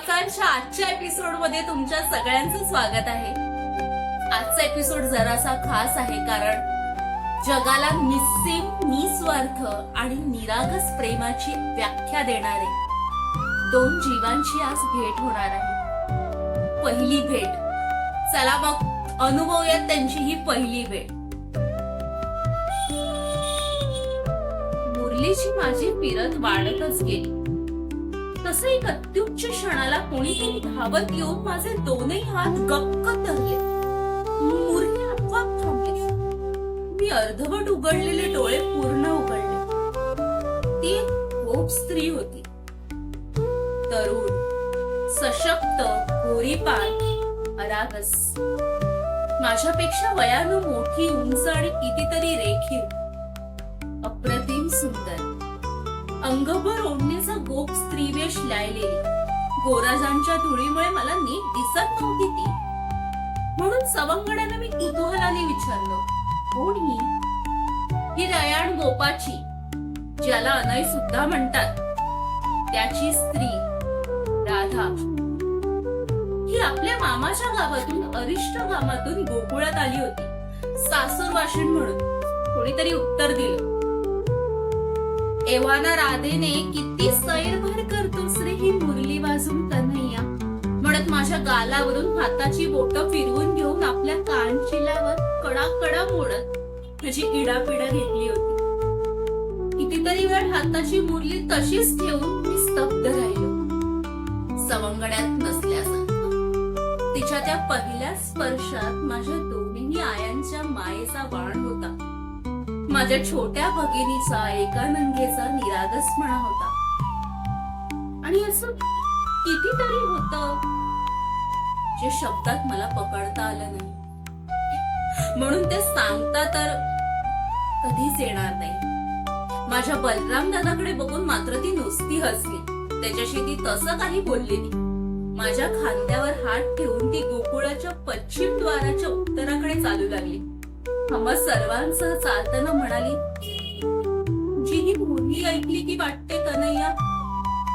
काकांच्या आजच्या एपिसोडमध्ये तुमच्या सगळ्यांचं स्वागत आहे. आजचा एपिसोड जरासा खास आहे कारण जगाला निस्सीम निस्वार्थ आणि निरागस प्रेमाची व्याख्या देणारे दोन जीवांची आज भेट होणार आहे. पहिली भेट. चला मग अनुभवूयात त्यांची ही पहिली भेट. मुरलीची माझी फिरत वाढतच गेली. तसं एक अत्युच्च क्षणाला कोणीतरी धावत येऊन माझे दोनही हात गप्प धरले. मुरली आपोआप थांबली. मी अर्धवट उघडलेले डोळे पूर्ण उघडले. ती खूप स्त्री होती. तरुण सशक्त गोरीपान अरागस. माझ्यापेक्षा वयानं मोठी उंच आणि कितीतरी रेखीव अप्रतिम सुंदर. अंगभर ओढण्याचा भोग स्त्रीवेश लायलेली. गोराजांच्या धुळीमुळे मला नीट दिसत नव्हती ती. म्हणून सवंगड्यानं मी कुतूहलाने विचारलं कोण ही? ही रयाण गोपाची ज्याला अनय सुद्धा म्हणतात. त्याची स्त्री राधा. ही आपल्या मामाच्या गावातून अरिष्ट गावातून गोकुळात आली होती. सासूर वाशिण म्हणून कोणीतरी उत्तर दिलं. एव्हाना राधेने किती सैरभर करतोस रे ही मुरली वाजून कन्हैया म्हणत माझ्या गालावरून हाताची बोट फिरवून घेऊन आपल्या कानशिलावर कडा कडा मोडत माझी इडापिडा घेतली होती. कितीतरी वेळ हाताची मुरली तशीच ठेवून मी स्तब्ध राहिलो. सवंगड्यात नसल्यासारखं तिच्या त्या पहिल्या स्पर्शात माझ्या दोन्ही आयांच्या मायेचा बाण माझ्या छोट्या भगिनीचा एकानंगेचा निरागस निरागसपणा होता. आणि असं कितीतरी होत जे शब्दात मला पकडता आलं नाही. म्हणून ते सांगता तर कधीच येणार नाही. माझ्या बलराम दादाकडे बघून मात्र ती नुसती हसली. त्याच्याशी ती तसं काही बोलली नाही. माझ्या खांद्यावर हात ठेवून ती गोकुळाच्या पश्चिम द्वाराच्या उत्तराकडे चालू लागली. आम्हा सर्वांसह चालताना म्हणाली जी ही मुरली ऐकली की वाटते कन्हैया?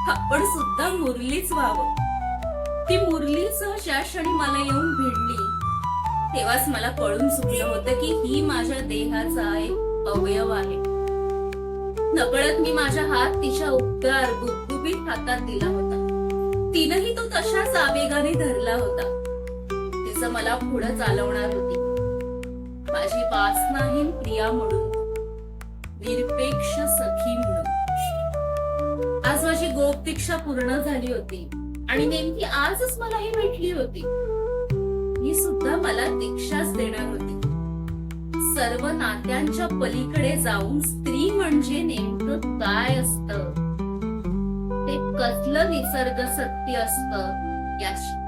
आपण सुद्धा मुरलीच व्हावं. ती मुरलीसह ज्या क्षणी मला येऊन भिडली. तेव्हाच मला कळून चुकलं होतं की ही माझ्या देहाचा एक अवयव आहे. नकळत मी माझा हात तिच्या उबदार गुबगुबीत हातात दिला होता. तिनंही तो तशाच आवेगाने धरला होता. तिचं मला पुढं चालवणार होती. माझी वासनाहीन प्रिया म्हणून. निरपेक्ष सखी म्हणून. आज माझी गोप दीक्षा पूर्ण झाली होती आणि नेमकी आजच मला ही भेटली होती. ही सुद्धा मला दीक्षाच देणार होती. सर्व नात्यांच्या पलीकडे जाऊन स्त्री म्हणजे नेमकं काय असत? ते कसलं निसर्ग सत्य असत? याची